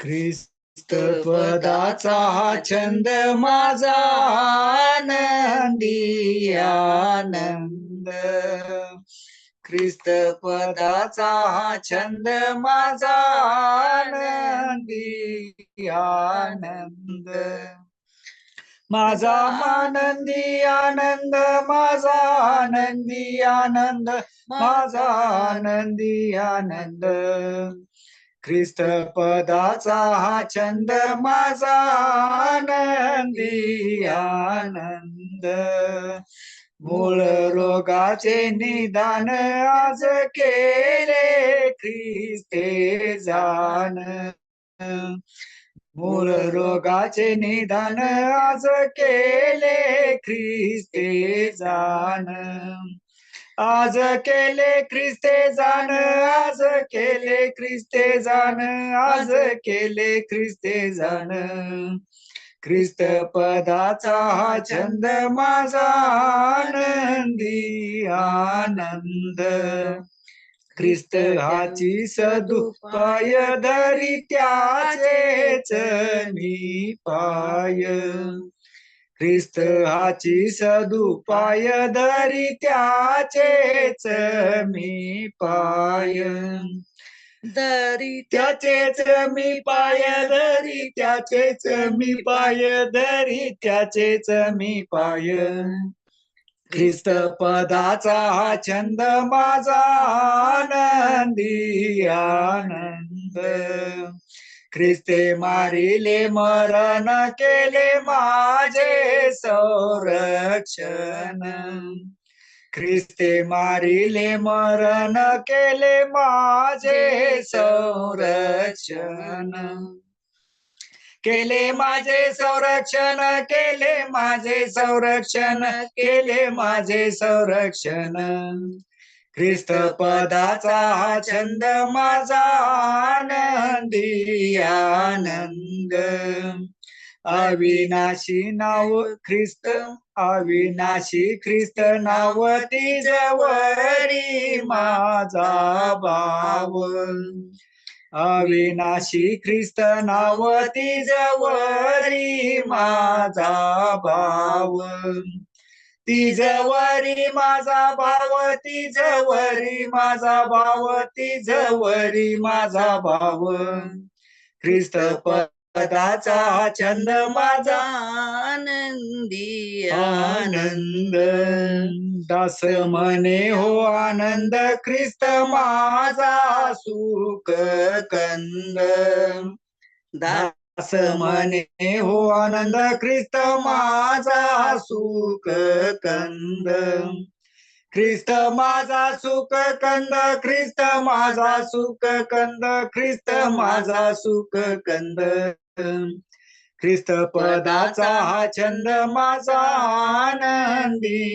ख्रिस्त पदाचा हा छंद माझा आनंदी आनंद ख्रिस्त पदाचा हा छंद माझा आनंदी आनंद माझा आनंदी आनंद माझा आनंदी आनंद माझा आनंदी आनंद ख्रिस्त पदाचा हा छंद माझा आनंदी आनंद. मूळ रोगाचे निदान आज केले ख्रिस्ते जाण मूळ रोगाचे निदान आज केले ख्रिस्ते जाण आज केले ख्रिस्ते जाण आज केले ख्रिस्ते जाण आज केले ख्रिस्ते जाण. ख्रिस्त पदाचा हा छंद माझा आनंदी आनंद. ख्रिस्त हाची सदुपाय धरी त्याचेच मी पाय. ख्रिस्त हाची सदुपाय धरी त्याचेच मी पाय. दरी त्याचेच मी पाय धरी त्याचेच मी पाय धरी त्याचेच मी पाय. ख्रिस्त पदाचा हा छंद माझा आनंदी आनंद ख्रिस्ते मारिले मरण केले माझे संरक्षण. ख्रिस्ते मारिले मरण केले माझे संरक्षण. केले माझे संरक्षण केले माझे संरक्षण केले माझे संरक्षण. ख्रिस्त पदाचा हा छंद माझा आनंदी आनंद अविनाशी नाव ख्रिस्त अविनाशी ख्रिस्त नाव तिजवरी माझा भाव. अविनाशी ख्रिस्त नाव तिजवरी माझा भाव. तिजवरी माझा भाव तिजवरी माझा भाव तिजवरी माझा भाव. ख्रिस्त पदाचा हा छंद माझा आनंदी आनंद. दास म्हणे हो आनंद ख्रिस्त माझा सुख कंद. दास म्हणे हो आनंद ख्रिस्त माझा सुख कंद. ख्रिस्त माझा सुख कंद ख्रिस्त माझा सुख कंद ख्रिस्त माझा सुख कंद. ख्रिस्त पदाचा हा छंद माझा आनंदी.